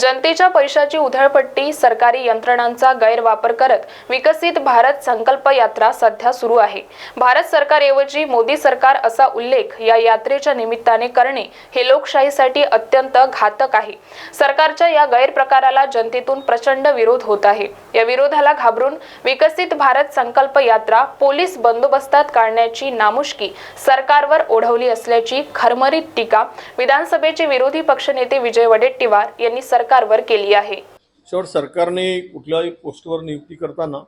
जनतेच्या पैशाची उधळपट्टी सरकारी यंत्रणांचा गैरवापर करत विकसित भारत संकल्प यात्रा सध्या सुरू आहे. भारत सरकारऐवजी मोदी सरकार असा उल्लेख या यात्रेच्या निमित्ताने करणे हे लोकशाहीसाठी अत्यंत घातक आहे. सरकारच्या या गैरप्रकाराला जनतेतून प्रचंड विरोध होत आहे. या विरोधाला घाबरून विकसित भारत संकल्प यात्रा पोलीस बंदोबस्तात काढण्याची नामुष्की सरकारवर ओढवली असल्याची खरमरीत टीका विधानसभेचे विरोधी पक्षनेते विजय वडेट्टीवार यांनी सरकारवर केली आहे. शेवट सरकारने कुठल्याही पोस्टवर नियुक्ती करताना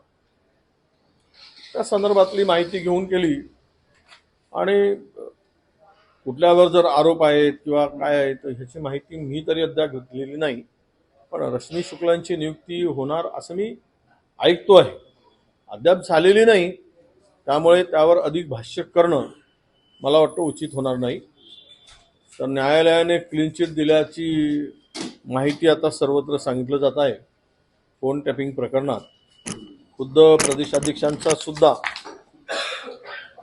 त्या संदर्भातली माहिती घेऊन केली. आणि कुठल्यावर जर आरोप आहेत किंवा काय आहे तर ह्याची माहिती मी तरी अद्याप घेतलेली नाही. पण रश्मी शुक्लांची नियुक्ती होणार असं मी ऐकतो आहे. अद्याप झालेली नाही. त्यामुळे त्यावर अधिक भाष्य करणं मला वाटतं उचित होणार नाही. तर न्यायालयाने क्लीन चिट दिल्याची माहिती आता सर्वत्र सांगितलं जात आहे. फोन टॅपिंग प्रकरणात. खुद्द प्रदेशाध्यक्षांचा सुद्धा.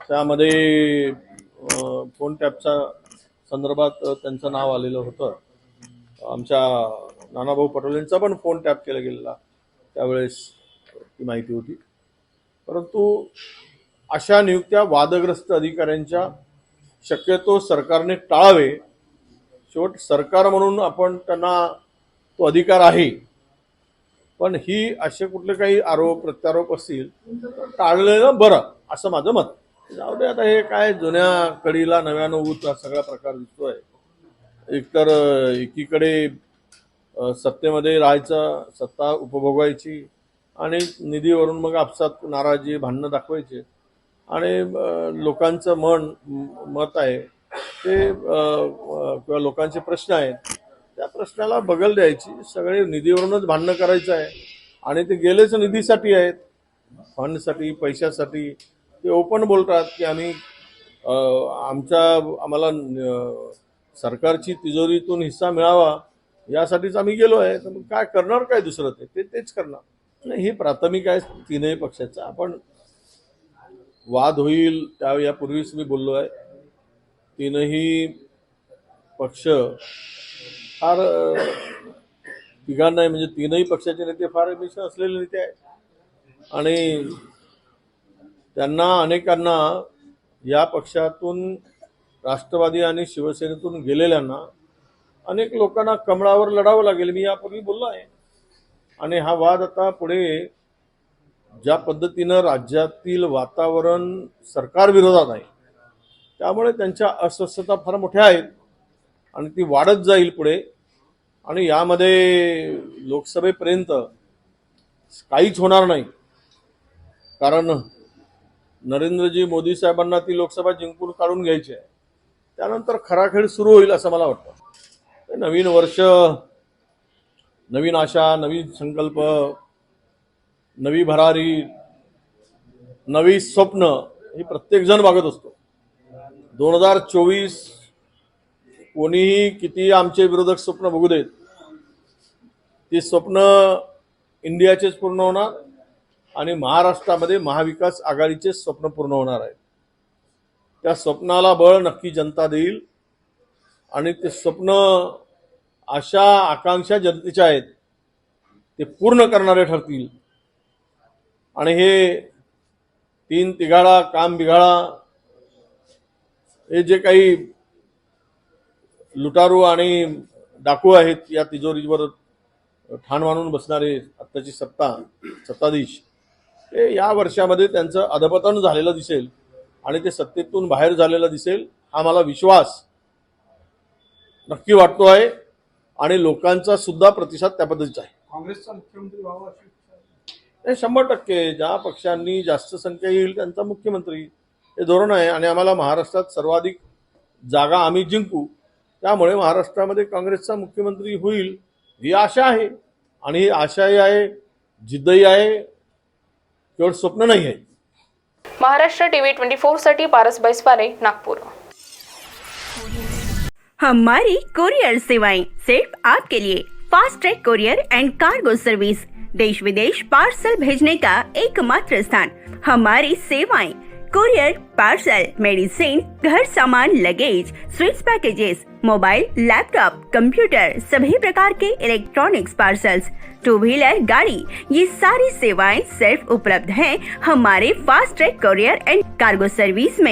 त्यामध्ये फोन टॅपच्या संदर्भात त्यांचं नाव आलेलं होतं. आमच्या नानाभाऊ पटोलेंचा पण फोन टॅप केला गेलेला त्यावेळेस ती माहिती होती. परंतु अशा नियुक्त्या वादग्रस्त अधिकाऱ्यांच्या शक्यतो सरकारने टाळावे. शेवट सरकार म्हणून आपण त्यांना तो अधिकार आहे. पण ही असे कुठले काही आरोप प्रत्यारोप असतील तर टाळलेलं बरं असं माझं मत. जाऊ दे आता हे काय जुन्या कडीला नव्यानं ऊत सगळा प्रकार दिसतोय. एकतर एकीकडे सत्तेमध्ये राहायचं सत्ता उपभोगायची आणि निधीवरून मग आपसात नाराजी भांडणं दाखवायचे. आणि लोकांचं मन म- मत आहे ते किंवा लोकांचे प्रश्न आहेत त्या प्रश्नाला बगल द्यायची. सगळे निधीवरूनच भांडणं करायचं आहे. आणि ते गेलेच निधीसाठी आहेत. फंडसाठी पैशासाठी. ते ओपन बोलतात की आम्ही आमच्या आम्हाला सरकारची तिजोरीतून हिस्सा मिळावा. यासाठीच आम्ही गेलो आहे तर मग काय करणार काय दुसरं ते? ते तेच करणार. नाही हे प्राथमिक आहे तीनही पक्षाचं. आपण वाद होईल त्या यापूर्वीच मी बोललो आहे तीनही पक्ष फार अ, तिघांना म्हणजे तीनही पक्षाचे नेते फार मिशन असलेले नेते आहेत. आणि त्यांना अनेकांना या पक्षातून राष्ट्रवादी आणि शिवसेनेतून गेलेल्यांना अनेक लोकांना कमळावर लढावं लागेल. मी यापूर्वी बोललो आहे. आणि हा वाद आता पुढे ज्या पद्धतीनं राज्यातील वातावरण सरकार विरोधात आहे त्यामुळे त्यांच्या अस्वस्थता फार मोठ्या आहेत आणि ती वाढत जाईल पुढे. आणि यामध्ये लोकसभेपर्यंत काहीच होणार नाही. कारण नरेंद्रजी मोदी साहेबांना ती लोकसभा जिंकून काढून घ्यायची आहे. त्यानंतर खराखेड सुरू होईल असं मला वाटतं. नवीन वर्ष नवीन आशा नवीन संकल्प नवी भरारी नवी स्वप्न हे प्रत्येकजण बघत असतो. दोन हजार चोवीस कोणीही किती आमचे विरोधक स्वप्न बघू देत ती स्वप्न इंडियाचेच पूर्ण होणार आणि महाराष्ट्रामध्ये महाविकास आघाडीचे स्वप्न पूर्ण होणार आहे. त्या स्वप्नाला बळ नक्की जनता देईल. आणि ते स्वप्न अशा आकांक्षा जनतेच्या आहेत ते पूर्ण करणारे ठरतील. आणि हे तीन तिघाळा काम बिघाळा हे जे काही लुटारू आणि डाकू आहेत या तिजोरीवर ठाण मानून बसणारे आत्ताची सत्ता सत्ताधीश ते या वर्षामध्ये त्यांचं अधपतन झालेलं दिसेल आणि ते सत्तेतून बाहेर झालेलं दिसेल हा मला विश्वास. नक्की वाटतो आहे. आणि लोकांचा सुद्धा प्रतिसाद त्या पद्धतीचा आहे. काँग्रेसचा मुख्यमंत्री व्हावा अशी इच्छा आहे. हे शंभर टक्के. ज्या पक्षांनी जास्त संख्या येईल त्यांचा मुख्यमंत्री हे धोरण आहे. आणि आम्हाला महाराष्ट्रात सर्वाधिक जागा आम्ही जिंकू त्यामुळे महाराष्ट्रामध्ये काँग्रेसचा मुख्यमंत्री होईल ही आशा आहे. आणि ही आशाही आहे जिद्दही आहे केवळ स्वप्न नाही आहे. महाराष्ट्र टीव्ही ट्वेंटी फोरसाठी पारस बैसवारे नागपूर. हमारी कुरियर सेवाएँ सिर्फ़ आपके लिए। Fast track courier and cargo service देश विदेश पार्सल भेजने का एकमात्र स्थान। हमारी सेवाएँ कुरियर पार्सल मेडिसिन घर सामान luggage sweets packages mobile laptop computer सभी प्रकार के इलेक्ट्रॉनिक्स पार्सल्स टू व्हीलर गाड़ी, ये सारी सेवाएँ सिर्फ़ उपलब्ध हैं हमारे fast track courier and cargo service में।